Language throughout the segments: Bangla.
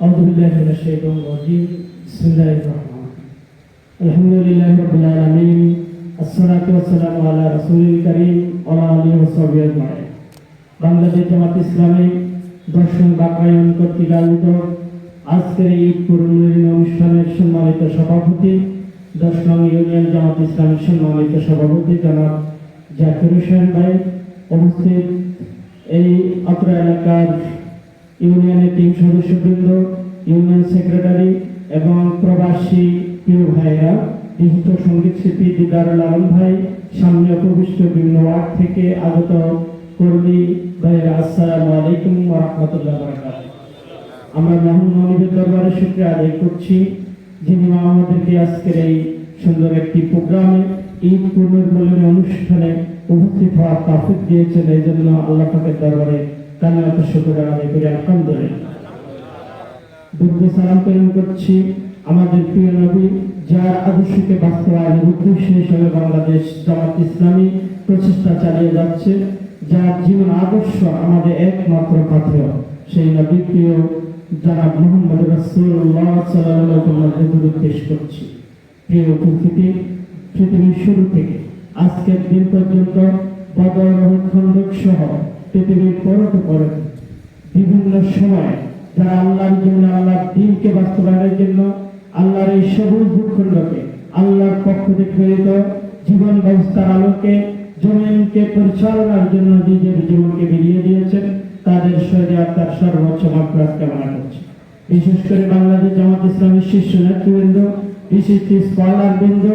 أعوذ بالله من الشيطان الرجيم بسم الله الرحمن الرحيم الحمد لله رب العالمين الصلاة والسلام على رسول الكريم وعلى آله وصحبه أجمعين বাংলাদেশ জামাত ইসলামী দর্শন বাকায়ন কর্তৃক আয়োজিত আজকের এই ঈদ পূর্ণিমা অনুষ্ঠানের সম্মানিত সভাপতি দশ নং ইউনিয়ন জামাত ইসলামের সম্মানিত সভাপতি জনাব জাকির হোসেন ভাই উপস্থিত এই অত্র এলাকার ইউনিয়নের টিম সদস্যবৃন্দ, ইউনিয়ন সেক্রেটারি এবং প্রবাসী প্রিয় ভাইয়েরা, বিশিষ্ট সংগীত শিল্পী দিদারুল আলম ভাই, সামনে উপবিষ্ট বিভিন্ন ওয়ার্ড থেকে আগত কর্মী ভাইয়েরা, আসসালামু আলাইকুম রাহমাতুল্লাহি আমরা মোহাম্মদ মনিবের দরবারে শুক্রিয়া আদায় করছি, যিনি আমাদেরকে আজকের এই সুন্দর একটি প্রোগ্রামে ঈদ পুনর্মিলনী অনুষ্ঠানে উপস্থিত হওয়ার তাফিক দিয়েছেন। এই জন্য আল্লাহ পাকের দরবারে আমাদের প্রিয় নবী, যার বাংলাদেশ জামাত যাচ্ছে, যার আদর্শ আমাদের একমাত্র পাথেয় সেই নবী প্রিয় যারা মোহাম্মদ রাসূলুল্লাহ সাল্লাল্লাহু পেশ করছি। প্রিয় উপস্থিতি, পৃথিবীর শুরু থেকে আজকের দিন পর্যন্ত বদর খন্দক সহ পৃথিবীর পরত পরত বিভিন্ন সময় যারা আল্লাহর জন্য, আল্লাহর দিনকে বাস্তবায়নের জন্য, আল্লাহর এই সবুজ ভূখণ্ডকে, আল্লাহর পক্ষ থেকে প্রেরিত জীবন ব্যবস্থার আলোকে, জমিনকে পরিচালনার জন্য নিজের জীবনকে বেরিয়ে দিয়েছেন, তাদের শরীরে তার সর্বোচ্চ মাত্রাত কামনা করছে। বিশেষ করে বাংলাদেশ জামাত ইসলামের শীর্ষ নেতৃবৃন্দ, বিশিষ্ট স্কলার বৃন্দ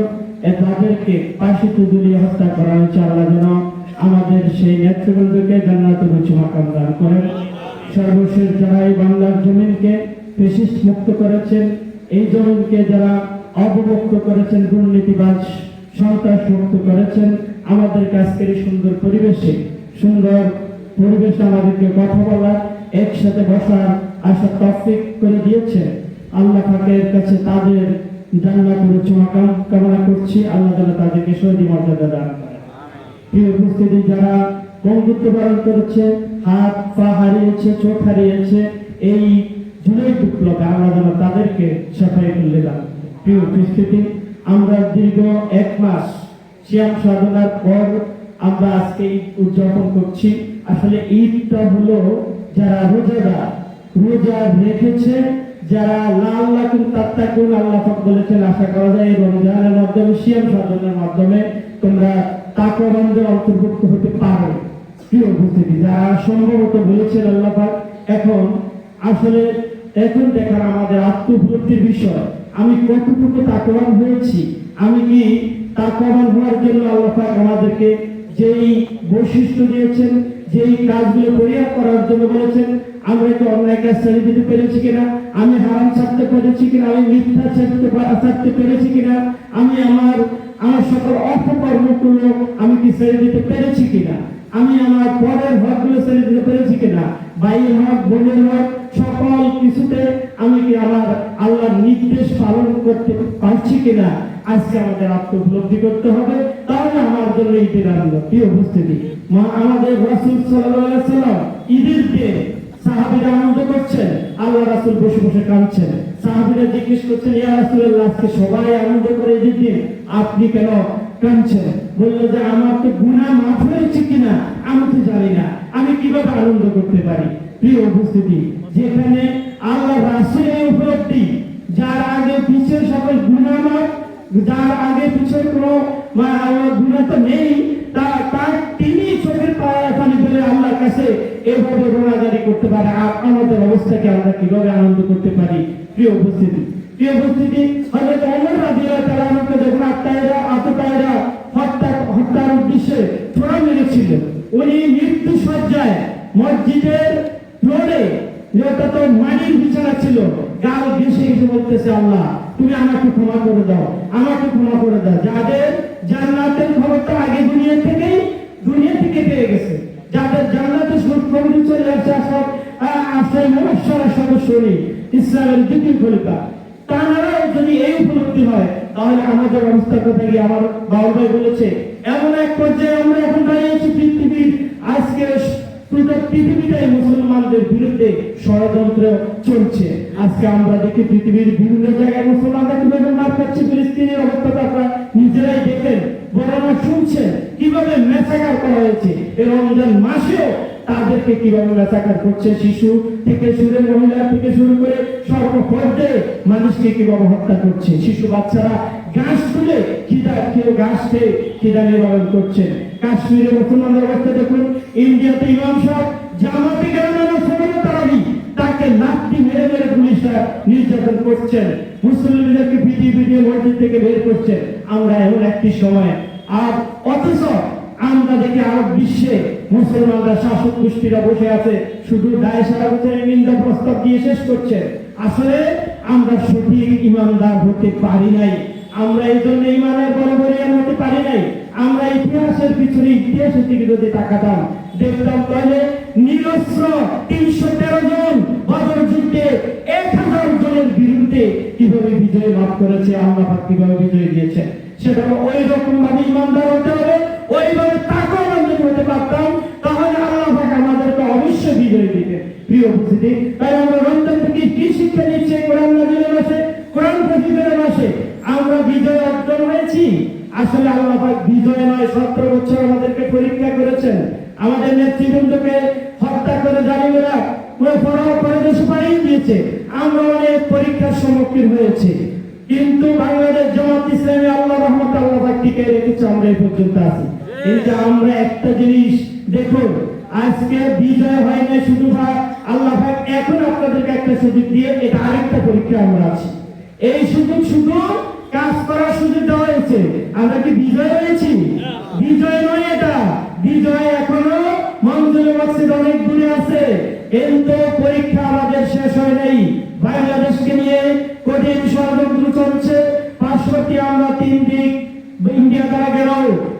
এ তাদেরকে পাশিতে দুলিয়ে হত্যা করা হয়েছে আল্লাহ যেন আমাদের সেই নেতৃবৃন্দকে জান্নাতের উচ্চ মাকাম দান করেন। সর্বশেষ যারা এই বাংলার জমিনকে পেশিস্ট মুক্ত করেছেন, এই জমিনকে যারা অবমুক্ত করেছেন, দুর্নীতিবাজ, সন্ত্রাস মুক্ত করেছেন, আমাদের আজকের সুন্দর পরিবেশে সুন্দর পরিবেশে আমাদেরকে কথা বলার, একসাথে বসার আশা তফিক করে দিয়েছে আল্লাহ পাকের কাছে তাদের জান্নাতের উচ্চ মাকাম কামনা করছি। আল্লাহ তাদেরকে সহজে মর্যাদা দান করেন। যারা বন্ধুত্ব পালন করেছে, হাত, পা হারিয়েছে, চোখ হারিয়েছে, এই জুলাই বিপ্লবে আমরা যেন তাদেরকে সাফাই প্রিয় আমরা দীর্ঘ এক মাস শ্যাম সাধনার পর আমরা আজকে ঈদ উদযাপন করছি। আসলে ঈদটা হলো যারা রোজাদার, রোজা রেখেছে, যারা লাল লাকুন তাত্তাকুন, আল্লাহ বলেছেন, আশা করা যায় রমজানের মাধ্যমে সিয়াম সাধনের মাধ্যমে তোমরা তাকওয়াবানদের অন্তর্ভুক্ত হতে পারে। প্রিয় উপস্থিতি, যারা সম্ভবত বলেছেন আল্লাহ এখন আসলে এখন দেখার আমাদের আত্মভক্তির বিষয়। আমি কতটুকু তাকওয়ান হয়েছি, আমি কি তাকওয়ান হওয়ার জন্য আল্লাহ আমাদেরকে যেই বৈশিষ্ট্য দিয়েছেন, যেই কাজগুলো পরিহার করার জন্য বলেছেন, আমরা কি অন্যায় কাজ ছেড়ে দিতে পেরেছি কিনা? আমি হারাম ছাড়তে পেরেছি কিনা? আমি মিথ্যা ছাড়তে ছাড়তে পেরেছি কিনা? আমি আমার আমার সকল অপকর্মগুলো আমি কি ছেড়ে দিতে পেরেছি কিনা? আমি আমার পরের হকগুলো ছেড়ে দিতে পেরেছি কিনা? ভাইয়ের হক, বোনের হক, সকল কিছুতে আমি কি আমার আল্লাহর নির্দেশ পালন করতে পারছি কিনা? আজকে আমাদের করতে হবে। তাহলে আমার জন্য প্রিয় উপস্থিতি আমাদের রাসূল সাল্লাম সাহাবীরা আনন্দ করছেন, আল্লাহ রাসূল বসে বসে কাঁদছেন। সাহাবীরা জিজ্ঞেস করছেন, ইয়া আজকে সবাই আনন্দ করে আপনি কেন কাঁদছেন? বলল যে, আমার তো গুনাহ মাফ হয়েছে কিনা, আমি তো জানি না। আমি কীভাবে আনন্দ করতে পারি? প্রিয় উপস্থিতি, যেখানে আল্লাহ রাসূলের উপলব্ধি, যার আগে পিছের সকল গুনাহ মাফ যার আগে পিছনে কোনো গুণা তো নেই, তা তার তিনি চোখের পানি ফেলে আল্লাহর কাছে এভাবে রোনাজারি করতে পারে। আমাদের অবস্থাকে আমরা কীভাবে আনন্দ করতে পারি? প্রিয় উপস্থিতি প্রিয় উপস্থিতি, হযরত ওমর রাদিয়াল্লাহু তাআলা আমাকে যখন আত্মায়রা আততায়রা হত্যা, হত্যার উদ্দেশ্যে ছোড়া মেরেছিলেন, উনি মৃত্যু সজ্জায় মসজিদের ফ্লোরে যেটা তো মাটির বিছানা ছিল। গাল ঘেসে এসে বলতেছে, আল্লাহ, তুমি আমাকে ক্ষমা করে দাও, আমাকে ক্ষমা করে দাও। যাদের জান্নাতের খবরটা আগে দুনিয়া থেকেই, দুনিয়া থেকে পেয়ে গেছে। যাদের জান্নাতের খবরই চলে আসছে সব আশ্রয় মহাশয় সদস্য নেই ইসলামের দ্বিতীয় খলিফা। তারাও যদি এই উপলব্ধি হয়, তাহলে আমাদের অবস্থা কোথায় গিয়ে? আমার বাবা ভাই বলেছে, এমন এক পর্যায়ে আমরা এখন দাঁড়িয়েছি পৃথিবীর আজকে পুরো পৃথিবীটাই মুসলমানদের বিরুদ্ধে ষড়যন্ত্র চলছে। আজকে আমরা দেখি পৃথিবীর বিভিন্ন জায়গায় মুসলমানরা কীভাবে মার খাচ্ছে ফিলিস্তিনের অবস্থাটা আপনারা নিজেরাই দেখেন বর্ণনা শুনছেন কীভাবে মেসাকার করা হয়েছে। এই রমজান মাসেও তাদেরকে কীভাবে মেসাকার করছে? শিশু থেকে শুরু মহিলা থেকে শুরু করে সর্বপর্যায়ে মানুষকে কীভাবে হত্যা করছে? শিশু বাচ্চারা তুলে কেউ খেয়ে নিবারণ কাশ্মীরে মুসলমানদের অবস্থা দেখুন, ইন্ডিয়াতে ইমাম সাহেব জামাতে করছেন। থেকে বের করছেন। আমরা এমন একটি সময়। আর অথচ আমরা দেখি আরব বিশ্বে মুসলমানরা শাসক গোষ্ঠীরা বসে আছে, শুধু দায় সারা নিন্দা প্রস্তাব দিয়ে শেষ করছে। আসলে আমরা সঠিক ইমানদার হতে পারি নাই। আমরা এই জন্য ইমানের বরাবরিয়ান হতে পারি নাই। আমরা ইতিহাসের পিছনে ইতিহাসের দিকে যদি তাকাতাম, দেখতাম তাহলে নিরস্ত্র করেছে, আল্লাহ পাক কীভাবে বিজয় দিয়েছে? সেটা ওই রকম ভাবে ইমানদার হতে হবে, ওইভাবে আমরা যদি হতে পারতাম, তাহলে আল্লাহ পাক আমাদেরকে অবশ্যই বিজয় দিতেন। প্রিয় উপস্থিতি, তাই আমরা রমজান থেকে কি শিক্ষা নিচ্ছে? কোরআন নাজিলের মাসে, কোরআন ফজিলের মাসে আমরা বিজয় অর্জন হয়েছি? আসলে আল্লাহ পাক বিজয় নয় বছর আমাদেরকে পরীক্ষা করেছেন। আমাদের নেতৃবৃন্দকে হত্যা করে জানিমেরা পুরো পড়াও করে দেশে পাঠিয়ে দিয়েছে। আমরা অনেক পরীক্ষার সম্মুখীন হয়েছে। কিন্তু বাংলাদেশ জামাত ইসলামী, আল্লাহ রহমত আল্লাহ টিকে রেখেছে, আমরা এই পর্যন্ত আছি। কিন্তু আমরা একটা জিনিস দেখুন, আজকে বিজয় হয় না শুধু আল্লাহ পাক এখন আপনাদেরকে একটা সুযোগ দিয়ে এটা আরেকটা পরীক্ষা আমরা আছি। এই সুযোগ শুধু কাজ করার সুযোগ দেওয়া হয়েছে। আমরা কি বিজয় হয়েছি? বিজয় নয় এটা। বিজয় এখনও মঞ্জুর মসজিদ অনেক দূরে আছে। কিন্তু পরীক্ষা আমাদের পার্শ্ববর্তী আমরা তিন দিক ইন্ডিয়া দ্বারা গেল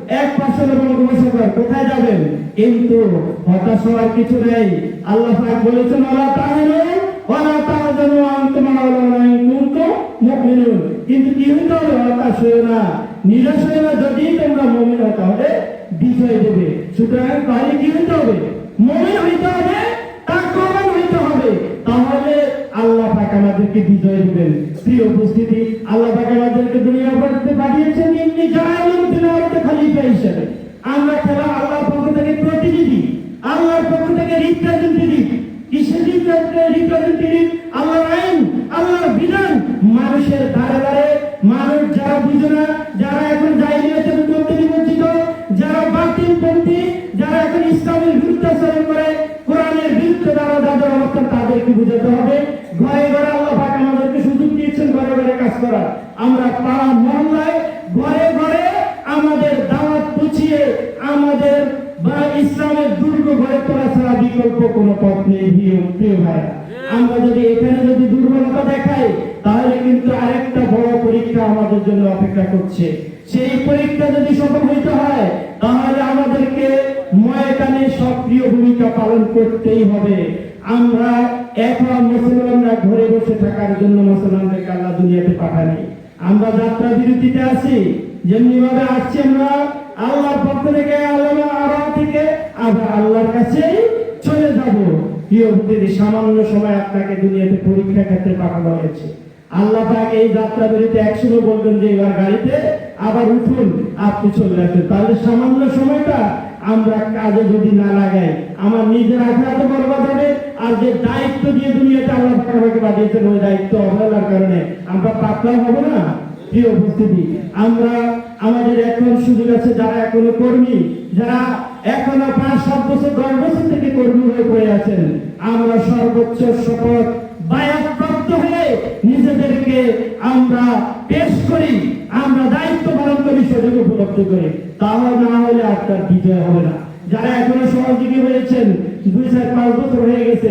এক পাশে কোথায় যাবেন? কিন্তু হতাশ হওয়ার কিছু নেই। আল্লাহ বলেছেন আল্লাহ তাহলে হতাশ হয়ে না। নিরাশ হয়ে না। যদি তোমরা মুমিন হতে হবে বিজয় দেবে। সুতরাং তাহলে কি হবে? মুমিন হইতে হবে আমাদেরকে বিজয় দিবেন। প্রিয় উপস্থিতি, আল্লাহ পাক আমাদেরকে দুনিয়া করতে পাঠিয়েছেন এমনি জাহালুম তিলাওয়াতে খলিফা হিসেবে। আমরা খেলা আল্লাহর পক্ষ থেকে প্রতিনিধি, আল্লাহর পক্ষ থেকে রিপ্রেজেন্টেটিভ কিসের রিপ্রেজেন্টেটিভ আল্লাহর আইন, আল্লাহর বিধান। মানুষের মানুষ যারা বুঝে না, যারা এখন জাহিলিয়াতের যারা বাতিল পন্থী যারা এখন ইসলামের করে, কোরআনের বিরুদ্ধে তাদেরকে বুঝাতে হবে। আমাদের জন্য অপেক্ষা করছে। সেই পরীক্ষা যদি সফল হইতে হয়, তাহলে আমাদেরকে ময়দানে সক্রিয় ভূমিকা পালন করতেই হবে। আমরা এখন মুসলমানরা ঘরে বসে থাকার জন্য মুসলমানদেরকে আল্লাহ দুনিয়াতে পাঠানি। আমরা যাত্রা বিরতিতে আছি। যেমনি ভাবে আসছি আমরা, আল্লাহর পক্ষ থেকে আল্লাহ আল্লাহ থেকে আমরা আল্লাহর কাছেই চলে যাব। প্রিয় সামান্য সময় আপনাকে দুনিয়াতে পরীক্ষা ক্ষেত্রে পাঠানো হয়েছে। আল্লাহ এই যাত্রা বেরোতে একসময় বলবেন যে, এবার গাড়িতে আবার উঠুন, আপনি চলে আসেন তাহলে সামান্য সময়টা আমরা কাজে যদি না লাগাই, আমার নিজের আখড়াতে বরবাদ হবে, আর যে দায়িত্ব দিয়ে দুনিয়াতে আল্লাহ আমাকে পাঠিয়েছেন, ওই দায়িত্ব অবহেলার কারণে আমরা পাতলাম হব না? প্রিয় উপস্থিতি, আমরা আমাদের এখন সুযোগ আছে যারা এখনও কর্মী, যারা এখনও পাঁচ, সাত বছর, দশ বছর থেকে কর্মী হয়ে পড়ে আছেন, আমরা সর্বোচ্চ শপথ নিজেদেরকে আমরা পেশ করি, আমরা দায়িত্ব পালন করি সুযোগ উপলব্ধ করি। তাহলে না হলে আপনার বিজয় হবে না। যারা এখনও সহযোগী হয়েছেন, দুই চার পাঁচ বছর হয়ে গেছে,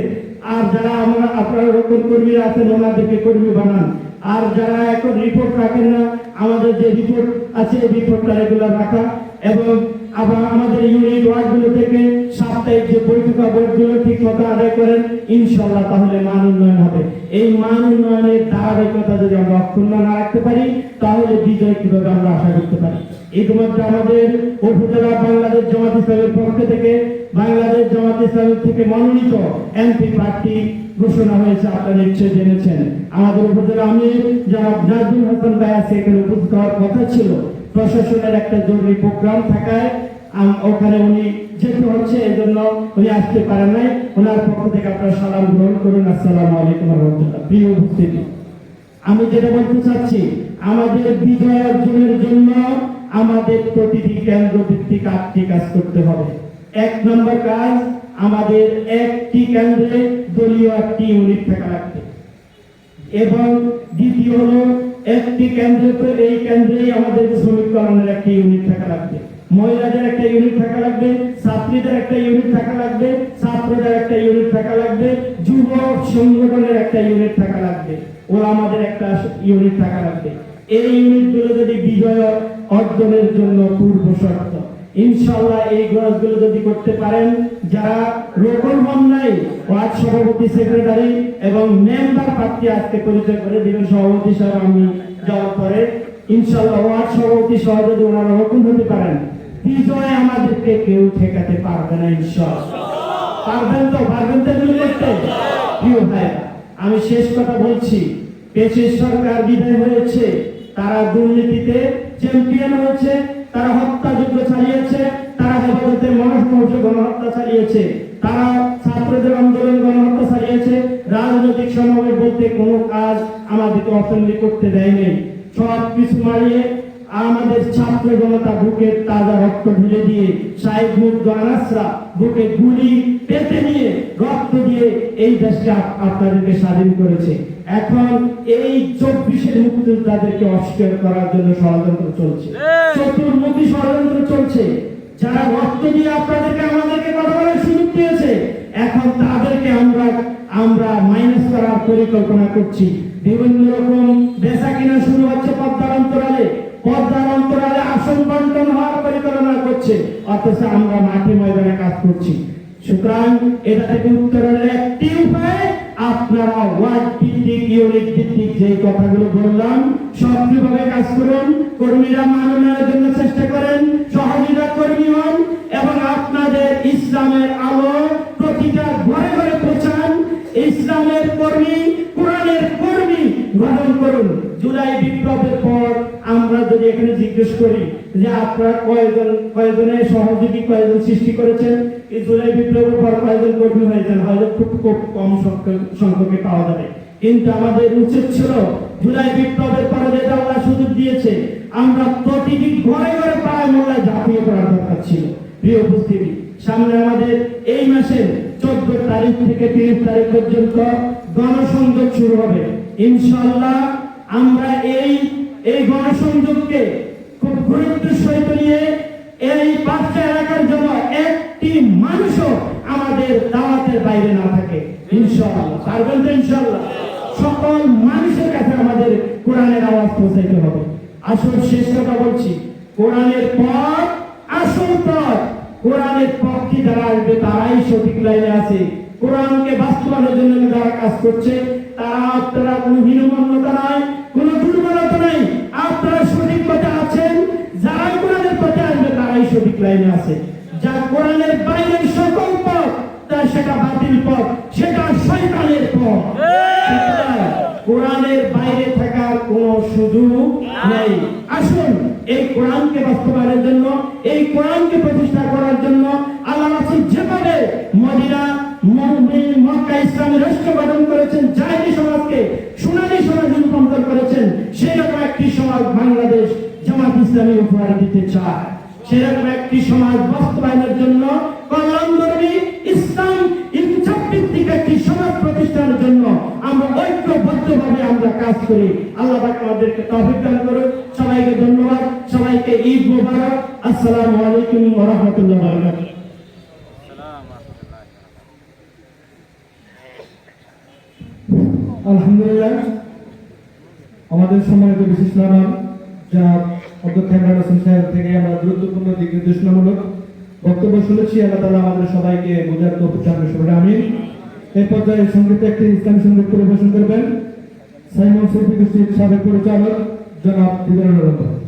আর যারা আমরা আপনারা রক্ষণ কর্মীরা আছেন, ওনাদেরকে কর্মী বানান। আর যারা এখন রিপোর্ট রাখেন না, আমাদের যে রিপোর্ট আছে রিপোর্টটা রেগুলার রাখা। এবং আবার আমাদের ইউনিট ওয়ার্ডগুলো থেকে সাপ্তাহিক যে বৈঠক বোর্ডগুলো ঠিক মতো আদায় করেন ইনশাল্লাহ তাহলে মান উন্নয়ন হবে। এই মান উন্নয়নের ধারাবাহিকতা যদি আমরা অক্ষুণ্ণ না রাখতে পারি, তাহলে বিজয় কীভাবে আমরা আশা করতে পারি? ইতিমধ্যে আমাদের উপজেলা বাংলাদেশ জামাত ইসলামের পক্ষ থেকে, বাংলাদেশ জামাত ইসলামী থেকে মনোনীত এমপি প্রার্থী ঘোষণা হয়েছে, আপনারা নিশ্চয় জেনেছেন। আমাদের উপজেলা আমির জনাব হাসান ভাই আছে, এখানে উপস্থিত হওয়ার কথা ছিল। প্রশাসনের একটা জরুরি প্রোগ্রাম থাকায় আম- ওখানে উনি যেতে হচ্ছে এই জন্য উনি আসতে পারেন নাই ওনার পক্ষ থেকে আপনারা সালাম গ্রহণ করুন। আসসালামু আলাইকুম রহমতুল্লাহ। প্রিয় উপস্থিতি, আমি যেটা বলতে চাচ্ছি, আমাদের বিজয় অর্জনের জন্য আমাদের প্রতিটি কেন্দ্র ভিত্তিক আটটি কাজ করতে হবে। এক নম্বর কাজ, আমাদের একটি কেন্দ্রে দলীয় একটি ইউনিট থাকা লাগবে। এবং দ্বিতীয় হলো, একটি কেন্দ্রে এই কেন্দ্রেই আমাদের শ্রমিক শ্রমিককরণের একটি ইউনিট থাকা লাগবে। মহিলাদের একটা ইউনিট থাকা লাগবে, ছাত্রীদের একটা ইউনিট থাকা লাগবে, ছাত্রদের একটা ইউনিট থাকা লাগবে, যুব সংগঠনের একটা ইউনিট থাকা লাগবে। ও আমাদের একটা ইউনিট থাকা লাগবে। এই ইউনিটগুলো যদি বিজয় অর্জনের জন্য পূর্ব শর্ত ইনশাল্লাহ এই কাজগুলো যদি করতে পারেন, যারা রোকন ওয়ার্ড সভাপতি সেক্রেটারি এবং মেম্বার প্রার্থী আজকে পরিচয় করে দিবেন, সভাপতি আমি যাওয়ার পরে। ইনশাল্লাহ ওয়ার্ড সভাপতি সহ যদি ওনারা রোকন হতে পারেন বিজয় আমাদেরকে কেউ ঠেকাতে পারবে না ইনশাল্লাহ পারবেন তো? পারবেন তো এগুলো করতে? প্রিয় ভাইরা আমি শেষ কথা বলছি। পেশের সরকার বিদায় হয়েছে, তারা দুর্নীতিতে চ্যাম্পিয়ন হয়েছে, তারা হত্যাযজ্ঞ চালিয়েছে, তারা হেফাজতের মনসমংস গণহত্যা চালিয়েছে, তারা ছাত্রদের আন্দোলন গণহত্যা চালিয়েছে, রাজনৈতিক সমাবেশ বলতে কোনো কাজ আমাদেরকে অসম্ভব করতে দেয়নি। সব কিছু মারিয়ে আমাদের ছাত্র জনতা বুকে তাজা রক্ত ঢেলে দিয়ে সাহেব মুখ বুকে গুলি পেতে নিয়ে রক্ত দিয়ে এই দেশকে আপনাদেরকে স্বাধীন করেছে। এখন এই চব্বিশের মুক্তিযোদ্ধাদেরকে অস্বীকার করার জন্য ষড়যন্ত্র চলছে। চতুর্মুখী ষড়যন্ত্র চলছে। যারা রক্ত দিয়ে আপনাদেরকে আমাদেরকে কথা বলার সুযোগ দিয়েছে এখন তাদেরকে আমরা আমরা মাইনাস করার পরিকল্পনা করছি। বিভিন্ন রকম বেচা কিনা শুরু হচ্ছে পদ্মার অন্তরালে। পদ্মার অন্তরালে আসন বন্টন হওয়ার পরিকল্পনা করছে। অথচ আমরা মাঠে ময়দানে কাজ করছি। সুতরাং এটা থেকে উত্তরের একটি উপায়, আপনারা ওয়ার্ড ভিত্তিক ইউনিট ভিত্তিক যে কথাগুলো বললাম সক্রিয়ভাবে কাজ করুন, কর্মীরা মাননের জন্য চেষ্টা করেন, সহযোগিতা কর্মী হন, এবং আপনাদের ইসলামের আলো প্রতিটা ঘরে ঘরে পৌঁছান। ইসলামের কর্মী, কোরআনের কর্মী গঠন করুন। জুলাই বিপ্লবের পর আমরা যদি এখানে জিজ্ঞেস করি যে আপনারা কয়জন কয়জনের সহযোগী, কয়জন সৃষ্টি করেছেন? এই জুলাই বিপ্লবের পর কয়জন কর্মী হয়েছেন হয়তো খুব খুব কম সংখ্যক- পাওয়া যাবে। কিন্তু আমাদের উচিত ছিল জুলাই বিপ্লবের পরে যেটা আল্লাহ সুযোগ দিয়েছে, আমরা প্রতিটি ঘরে ঘরে পাড়ায় মোল্লায় ঝাঁপিয়ে পড়ার দরকার ছিল। প্রিয় উপস্থিতি, সামনে আমাদের এই মাসের চোদ্দ তারিখ থেকে তিরিশ তারিখ পর্যন্ত গণসংযোগ শুরু হবে। ইনশাল্লাহ আমরা এই এই গণসংযোগকে খুব গুরুত্বের সহিত নিয়ে এই পাঁচটা এলাকার জন্য একটি মানুষও আমাদের দাওয়াতের বাইরে না থাকে। সকল মানুষের কাছে আমাদের কোরআনের আওয়াজ পৌঁছাইতে হবে। আসল শেষ কথা বলছি, কোরআনের পথ আসল পথ। কোরআনের যারা আসবে, তারাই সঠিক লাইনে আছে। কোরআনকে বাস্তবায়নের জন্য যারা কাজ করছে, তারা আপনারা কোনো হীনমন্যতা নাই, কোনো লাইনে আছে। যা কোরআনের বাইরের সকল পথ, তা সেটা বাতিল পথ, সেটা শয়তানের পথ। কোরআনের বাইরে থাকার কোনো সুযোগ নেই। আসুন, এই কোরআনকে বাস্তবায়নের জন্য, এই কোরআনকে প্রতিষ্ঠা করার জন্য আল্লাহ রাসূল যেভাবে মদিনা, মক্কা ইসলামের রাষ্ট্র গঠন করেছেন জাহিদি সমাজকে সোনালী সমাজ রূপান্তর করেছেন, সেই রকম একটি সমাজ বাংলাদেশ জামাত ইসলামী উপহার দিতে চায়। সেরকম একটি সমাজ বাস্তবায়নের জন্য ইসলাম ভিত্তিক একটি সমাজ প্রতিষ্ঠানের জন্য আমরা ঐক্যবদ্ধভাবে আমরা কাজ করি। আল্লাহ আমাদেরকে সবাইকে ধন্যবাদ। সবাইকে ঈদ মোবারক। আসসালামু আলাইকুম আলহামদুলিল্লাহ। আমাদের সম্মানিত বিশেষ মেহমান যা থেকে আমরা গুরুত্বপূর্ণ দিক নির্দেশনামূলক বক্তব্য শুনেছি। আল্লাহ তালা আমাদের সবাইকে বোঝার সবাই এই পর্যায়ে সংগীত একটি ইসলামী সংগীত পরিবেশন করবেন। সাইমন শিল্পী গোষ্ঠীর সাবেক পরিচালক জনাব দিদারুল রহমান